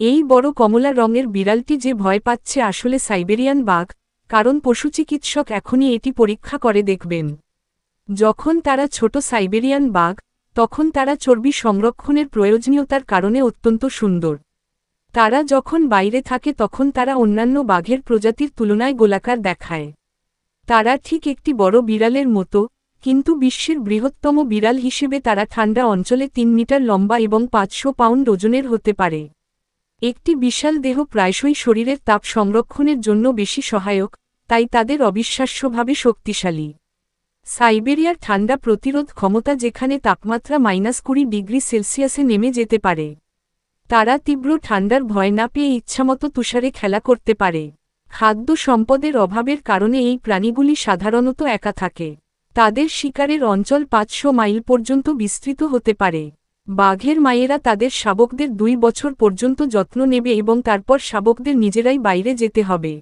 এই বড় কমলা রঙের বিড়ালটি যে ভয় পাচ্ছে আসলে সাইবেরিয়ান বাঘ, কারণ পশুচিকিৎসক এখনই এটি পরীক্ষা করে দেখবেন। যখন তারা ছোট সাইবেরিয়ান বাঘ, তখন তারা চর্বি সংরক্ষণের প্রয়োজনীয়তার কারণে অত্যন্ত সুন্দর। তারা যখন বাইরে থাকে তখন তারা অন্যান্য বাঘের প্রজাতির তুলনায় গোলাকার দেখায়। তারা ঠিক একটি বড় বিড়ালের মতো, কিন্তু বিশ্বের বৃহত্তম বিড়াল হিসেবে তারা ঠান্ডা অঞ্চলে তিন মিটার লম্বা এবং পাঁচশো পাউন্ড ওজনের হতে পারে। একটি বিশাল দেহ প্রায়শই শরীরের তাপ সংরক্ষণের জন্য বেশি সহায়ক, তাই তাদের অবিশ্বাস্যভাবে শক্তিশালী। সাইবেরিয়ার ঠান্ডা প্রতিরোধ ক্ষমতা যেখানে তাপমাত্রা মাইনাস কুড়ি ডিগ্রি সেলসিয়াসে নেমে যেতে পারে। তারা তীব্র ঠান্ডার ভয় না পেয়ে ইচ্ছামতো তুষারে খেলা করতে পারে। খাদ্য সম্পদের অভাবের কারণে এই প্রাণীগুলি সাধারণত একা থাকে। তাদের শিকারের অঞ্চল পাঁচশো মাইল পর্যন্ত বিস্তৃত হতে পারে। বাঘের মায়েরা তাদের শাবকদের দুই বছর পর্যন্ত যত্ন নেবে এবং তারপর শাবকদের নিজেরাই বাইরে যেতে হবে।